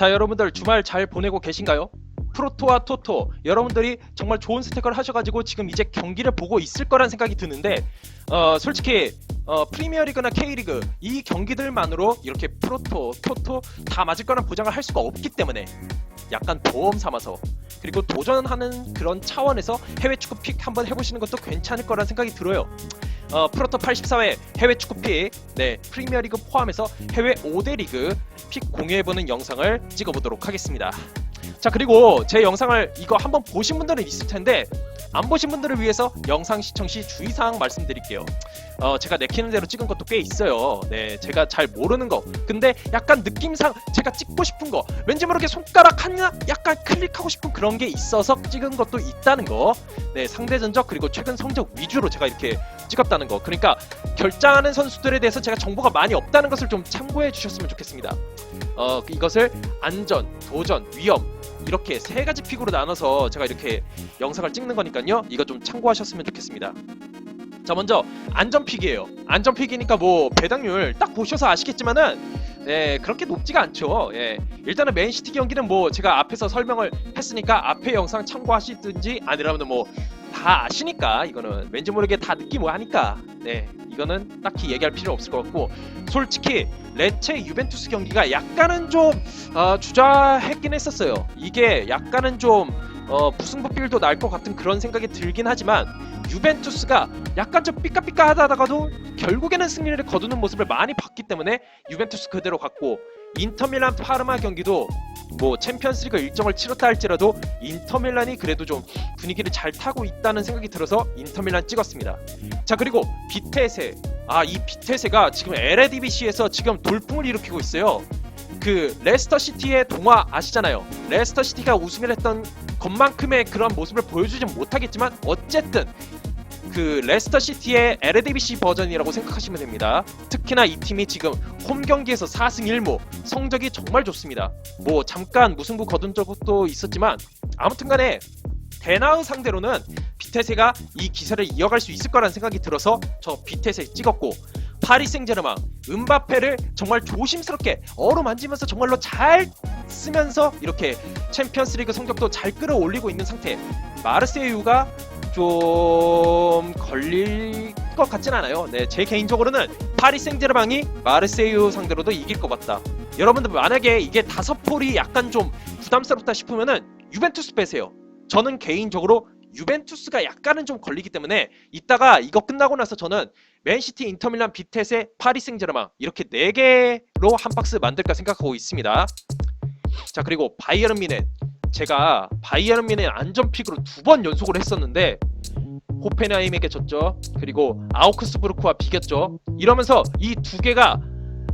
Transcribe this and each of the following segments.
자 여러분들 주말 잘 보내고 계신가요? 프로토와 토토 여러분들이 정말 좋은 스택을 하셔가지고 지금 이제 경기를 보고 있을 거란 생각이 드는데 어 솔직히 어 프리미어리그나 K리그 이 경기들만으로 이렇게 프로토, 토토 다 맞을 거란 보장을 할 수가 없기 때문에 약간 보험 삼아서 그리고 도전하는 그런 차원에서 해외 축구 픽 한번 해보시는 것도 괜찮을 거란 생각이 들어요. 어, 프로토 84회 해외 축구 픽, 네 프리미어리그 포함해서 해외 5대 리그 픽 공유해보는 영상을 찍어보도록 하겠습니다. 자 그리고 제 영상을 이거 한번 보신 분들은 있을 텐데 안 보신 분들을 위해서 영상 시청 시 주의사항 말씀드릴게요. 어, 제가 내키는 대로 찍은 것도 꽤 있어요. 네, 제가 잘 모르는 거. 근데 약간 느낌상 제가 찍고 싶은 거, 왠지 모르게 손가락 하나 약간 클릭하고 싶은 그런 게 있어서 찍은 것도 있다는 거. 네, 상대 전적 그리고 최근 성적 위주로 제가 이렇게 찍었다는 거. 그러니까 결장하는 선수들에 대해서 제가 정보가 많이 없다는 것을 좀 참고해 주셨으면 좋겠습니다. 어, 이것을 안전, 도전, 위험 이렇게 세 가지 픽으로 나눠서 제가 이렇게 영상을 찍는 거니까요. 이거 좀 참고하셨으면 좋겠습니다. 자 먼저 안전 픽이에요. 안전 픽이니까 뭐 배당률 딱 보셔서 아시겠지만은 네 그렇게 높지가 않죠. 예 일단은 맨시티 경기는 뭐 제가 앞에서 설명을 했으니까 앞에 영상 참고하시든지 아니라면 뭐 다 아시니까 이거는 왠지 모르게 다 느끼고 하니까 네 이거는 딱히 얘기할 필요 없을 것 같고 솔직히 레체 유벤투스 경기가 약간은 좀 어, 주저했긴 했었어요. 이게 약간은 좀 어, 무승부필도 날 것 같은 그런 생각이 들긴 하지만 유벤투스가 약간 좀 삐까삐까하다가도 결국에는 승리를 거두는 모습을 많이 봤기 때문에 유벤투스 그대로 갔고 인터밀란 파르마 경기도 뭐 챔피언스리그 일정을 치렀다 할지라도 인터밀란이 그래도 좀 분위기를 잘 타고 있다는 생각이 들어서 인터밀란 찍었습니다. 자 그리고 비테세 아이 비테세가 지금 LADBC에서 지금 돌풍을 일으키고 있어요. 그 레스터 시티의 동화 아시잖아요. 레스터 시티가 우승을 했던 것만큼의 그런 모습을 보여주진 못하겠지만 어쨌든 그 레스터 시티의 LADBC 버전이라고 생각하시면 됩니다. 특히나 이 팀이 지금 홈 경기에서 4승 1무 성적이 정말 좋습니다. 뭐 잠깐 무승부 거둔 적도 있었지만 아무튼간에 데나우 상대로는 비테세가 이 기세를 이어갈 수 있을 거라는 생각이 들어서 저 비테세 찍었고 파리 생제르맹 은바페를 정말 조심스럽게 어루만지면서 정말로 잘 쓰면서 이렇게 챔피언스리그 성적도 잘 끌어올리고 있는 상태 마르세유가 좀 걸릴 것 같진 않아요. 네, 제 개인적으로는 파리 생제르맹이 마르세유 상대로도 이길 것 같다. 여러분들 만약에 이게 다섯 폴이 약간 좀 부담스럽다 싶으면은 유벤투스 빼세요. 저는 개인적으로 유벤투스가 약간은 좀 걸리기 때문에 이따가 이거 끝나고 나서 저는 맨시티, 인터밀란, 비테세, 파리 생제르맹 이렇게 네 개로 한 박스 만들까 생각하고 있습니다. 자 그리고 바이에른 미넨 제가 바이에른 미넨 안전픽으로 두 번 연속으로 했었는데 호펜하임에게 졌죠. 그리고 아우크스부르크와 비겼죠. 이러면서 이 두 개가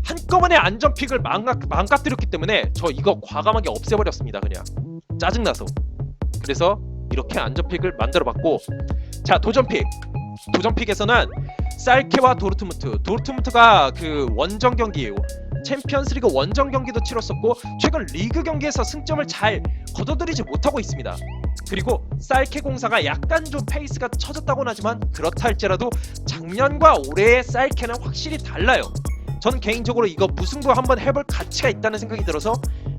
한꺼번에 안전픽을 망가, 망가뜨렸기 때문에 저 이거 과감하게 없애버렸습니다. 그냥 짜증나서. 그래서 이렇게 안전픽을 만들어봤고 자 도전픽 도전픽에서는 쌀케와 도르트문트 도르트문트가 그 원정 경기예요 챔피언스리그 원정 경기도 치렀었고 최근 리그 경기에서 승점을 잘 거둬들이지 못하고 있습니다. 그리고 쌀케 공사가 약간 좀 페이스가 처졌다고는 하지만 그렇다 할지라도 작년과 올해의 쌀케는 확실히 달라요 저는 개인적으로 이거 무승부 한번 해볼 가치가 있다는 생각이 들어서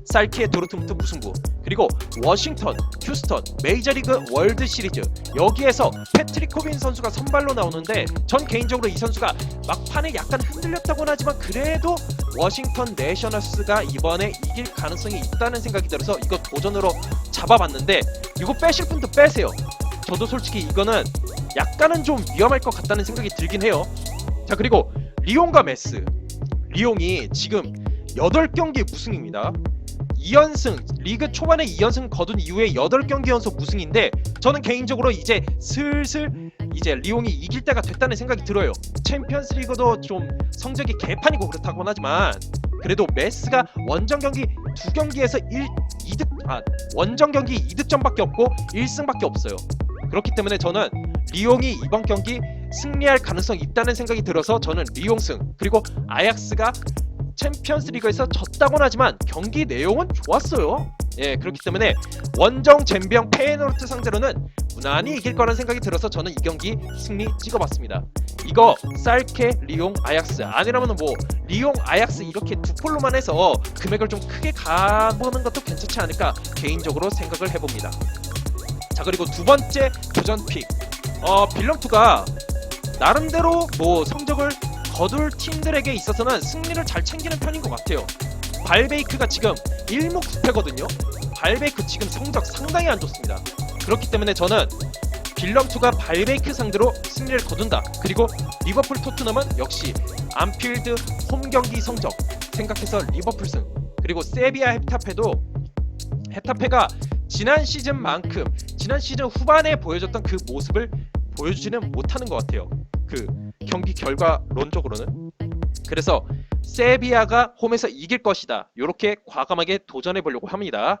쌀키의 도르트문트 무승부 그리고 워싱턴, 휴스턴, 메이저리그 월드 시리즈 여기에서 패트릭 코빈 선수가 선발로 나오는데 전 개인적으로 이 선수가 막판에 약간 흔들렸다고는 하지만 그래도 워싱턴 내셔널스가 이번에 이길 가능성이 있다는 생각이 들어서 이거 도전으로 잡아봤는데 이거 빼실 분도 빼세요. 저도 솔직히 이거는 약간은 좀 위험할 것 같다는 생각이 들긴 해요. 자 그리고 리옹과 메스 리옹이 지금 8경기 무승입니다. 2연승 리그 초반에 2연승 거둔 이후에 8경기 연속 무승인데 저는 개인적으로 이제 슬슬 이제 리옹이 이길 때가 됐다는 생각이 들어요. 챔피언스 리그도 좀 성적이 개판이고 그렇다곤 하지만 그래도 메스가 원정 경기 두 경기에서 1 2득 아 원정 경기 2득점밖에 없고 1승밖에 없어요. 그렇기 때문에 저는 리옹이 이번 경기 승리할 가능성이 있다는 생각이 들어서 저는 리옹승 그리고 아약스가 챔피언스 리그에서 졌다곤 하지만 경기 내용은 좋았어요. 예, 그렇기 때문에 원정 잼병 페이노르트 상대로는 무난히 이길 거라는 생각이 들어서 저는 이 경기 승리 찍어봤습니다. 이거 쌀케, 리옹, 아약스 아니라면 뭐 리옹, 아약스 이렇게 두 폴로만 해서 금액을 좀 크게 가보는 것도 괜찮지 않을까 개인적으로 생각을 해봅니다. 자 그리고 두 번째 도전 픽 어, 빌런투가 나름대로 뭐 성적을 거둘 팀들에게 있어서는 승리를 잘 챙기는 편인 것 같아요. 발베이크가 지금 1목9패거든요. 발베이크 지금 성적 상당히 안 좋습니다. 그렇기 때문에 저는 빌럼투가 발베이크 상대로 승리를 거둔다. 그리고 리버풀 토트넘은 역시 안필드 홈 경기 성적 생각해서 리버풀 승. 그리고 세비야 헤타페도 헤타페가 지난 시즌만큼 지난 시즌 후반에 보여줬던 그 모습을 보여주지는 못하는 것 같아요. 그 경기 결과론적으로는. 그래서 세비야가 홈에서 이길 것이다. 이렇게 과감하게 도전해 보려고 합니다.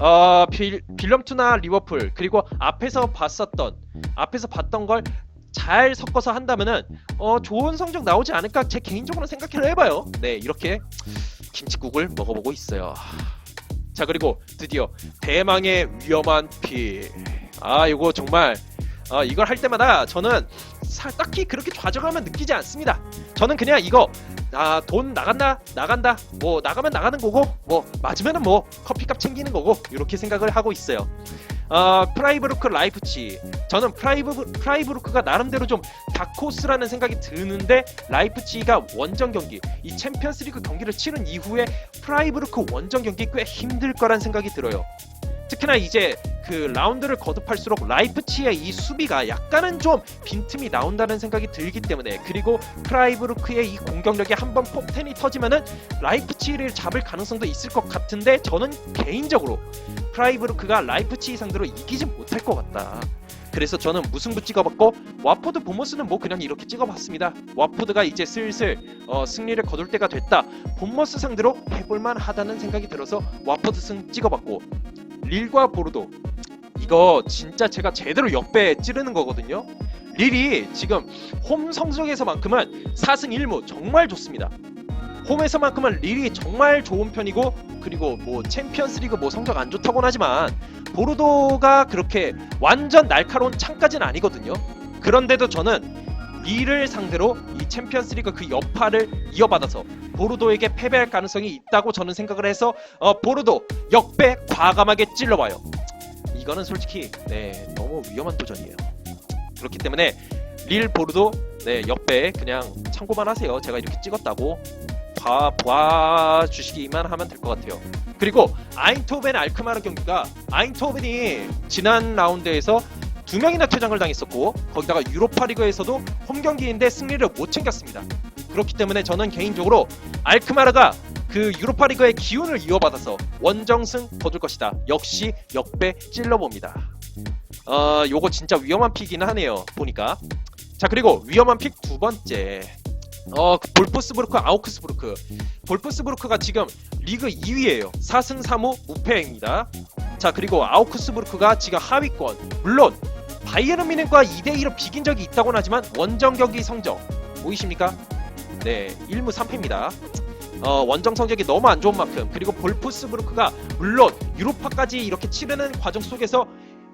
어, 빌, 빌럼투나 리버풀 그리고 앞에서 봤었던 앞에서 봤던 걸 잘 섞어서 한다면은 어, 좋은 성적 나오지 않을까 제 개인적으로 생각을 해봐요. 네 이렇게 김치국을 먹어보고 있어요. 자 그리고 드디어 대망의 위험한 피. 아 이거 정말 아, 이걸 할 때마다 저는 사- 딱히 그렇게 좌절감을 느끼지 않습니다. 저는 그냥 이거 아 돈 나간다 나간다 뭐 나가면 나가는 거고 뭐 맞으면은 뭐 커피값 챙기는 거고 이렇게 생각을 하고 있어요. 어, 프라이브루크 라이프치 저는 프라이브 프라이브루크가 나름대로 좀 다코스라는 생각이 드는데 라이프치가 원정 경기 이 챔피언스리그 경기를 치른 이후에 프라이브루크 원정 경기 꽤 힘들 거란 생각이 들어요. 특히나 이제 그 라운드를 거듭할수록 라이프치의 이 수비가 약간은 좀 빈틈이 나온다는 생각이 들기 때문에 그리고 프라이브루크의 이 공격력이 한번 폭탄이 터지면은 라이프치를 잡을 가능성도 있을 것 같은데 저는 개인적으로 프라이브루크가 라이프치 상대로 이기지 못할 것 같다. 그래서 저는 무승부 찍어봤고 와포드 보머스는 뭐 그냥 이렇게 찍어봤습니다. 와포드가 이제 슬슬 어, 승리를 거둘 때가 됐다. 본머스 상대로 해볼만 하다는 생각이 들어서 와포드 승 찍어봤고 릴과 보르도 이거 진짜 제가 제대로 역배 찌르는 거거든요. 릴이 지금 홈 성적에서만큼은 4승 1무 정말 좋습니다. 홈에서만큼은 릴이 정말 좋은 편이고 그리고 뭐 챔피언스리그 뭐 성적 안 좋다고는 하지만 보르도가 그렇게 완전 날카로운 창까지는 아니거든요. 그런데도 저는 릴을 상대로 이 챔피언스리그 그 여파를 이어받아서 보르도에게 패배할 가능성이 있다고 저는 생각을 해서 어, 보르도 역배 과감하게 찔러봐요. 이거는 솔직히 네 너무 위험한 도전이에요. 그렇기 때문에 릴 보르도 네 역배 그냥 참고만 하세요. 제가 이렇게 찍었다고 봐, 봐 주시기만 하면 될 것 같아요. 그리고 아인토벤 알크마르 경기가 아인토벤이 지난 라운드에서 두 명이나 퇴장을 당했었고 거기다가 유로파리그에서도 홈 경기인데 승리를 못 챙겼습니다. 그렇기 때문에 저는 개인적으로 알크마르가 그 유로파리그의 기운을 이어받아서 원정승 거둘 것이다. 역시 역배 찔러봅니다. 어, 요거 진짜 위험한 픽이긴 하네요. 보니까. 자 그리고 위험한 픽 두 번째. 어, 그 볼프스부르크 아우크스부르크. 볼프스부르크가 지금 리그 2위예요. 4승 3무 무패입니다. 자 그리고 아우크스부르크가 지금 하위권. 물론 바이에른 미넨과 2대 2로 비긴 적이 있다고는 하지만 원정 경기 성적 보이십니까? 네, 1무 3패입니다. 어, 원정 성적이 너무 안 좋은 만큼 그리고 볼프스부르크가 물론 유로파까지 이렇게 치르는 과정 속에서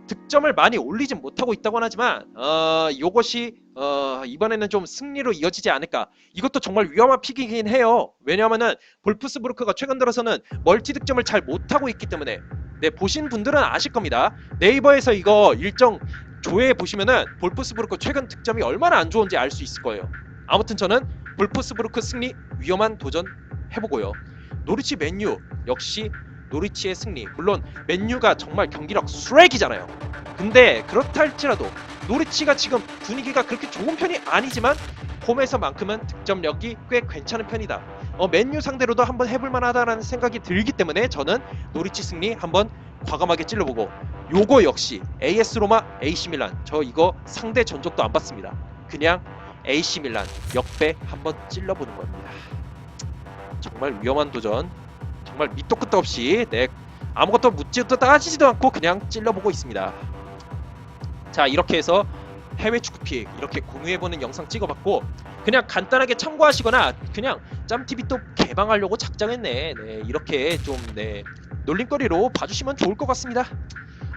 득점을 많이 올리진 못하고 있다고는 하지만 어, 이것이 어, 이번에는 좀 승리로 이어지지 않을까. 이것도 정말 위험한 픽이긴 해요. 왜냐하면은 볼프스부르크가 최근 들어서는 멀티 득점을 잘 못하고 있기 때문에 네 보신 분들은 아실 겁니다. 네이버에서 이거 일정 조회해 보시면은 볼프스부르크 최근 득점이 얼마나 안 좋은지 알 수 있을 거예요. 아무튼 저는 볼프스부르크 승리 위험한 도전 해보고요. 노리치 맨유 역시 노리치의 승리. 물론 맨유가 정말 경기력 쓰레기잖아요. 근데 그렇다 할지라도 노리치가 지금 분위기가 그렇게 좋은 편이 아니지만 홈에서만큼은 득점력이 꽤 괜찮은 편이다. 어, 맨유 상대로도 한번 해볼 만하다라는 생각이 들기 때문에 저는 노리치 승리 한번 과감하게 찔러보고 요거 역시 AS 로마, AC 밀란 저 이거 상대 전적도 안 봤습니다. 그냥 AC 밀란 역배 한번 찔러보는 겁니다. 정말 위험한 도전. 정말 밑도 끝도 없이 네 아무것도 묻지도 따지지도 않고 그냥 찔러보고 있습니다. 자 이렇게 해서 해외 축구픽 이렇게 공유해보는 영상 찍어봤고 그냥 간단하게 참고하시거나 그냥 짬TV 또 개방하려고 작정했네. 네 이렇게 좀 네 놀림거리로 봐주시면 좋을 것 같습니다.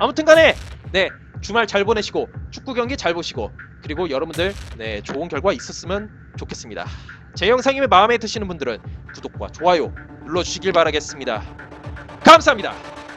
아무튼간에 네 주말 잘 보내시고 축구 경기 잘 보시고 그리고 여러분들 네 좋은 결과 있었으면 좋겠습니다. 제 영상이 마음에 드시는 분들은 구독과 좋아요 눌러주시길 바라겠습니다. 감사합니다.